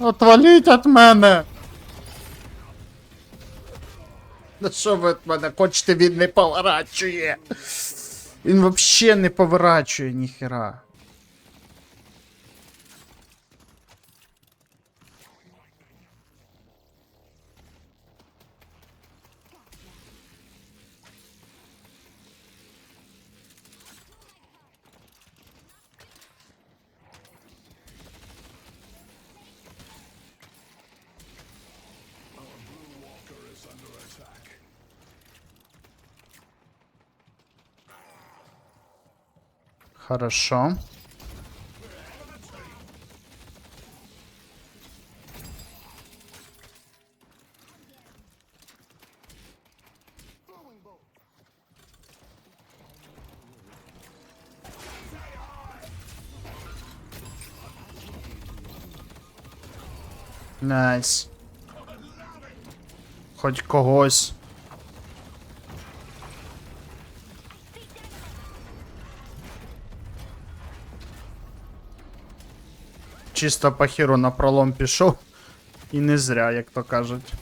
Отваліть від мене! Ну що ви від мене хочете, він не поворачує? Він вообще не поворачує ніхера. Хорошо. Найс. Хоть когось. Чисто по хіру на пролом пішов. І не зря, як то кажуть.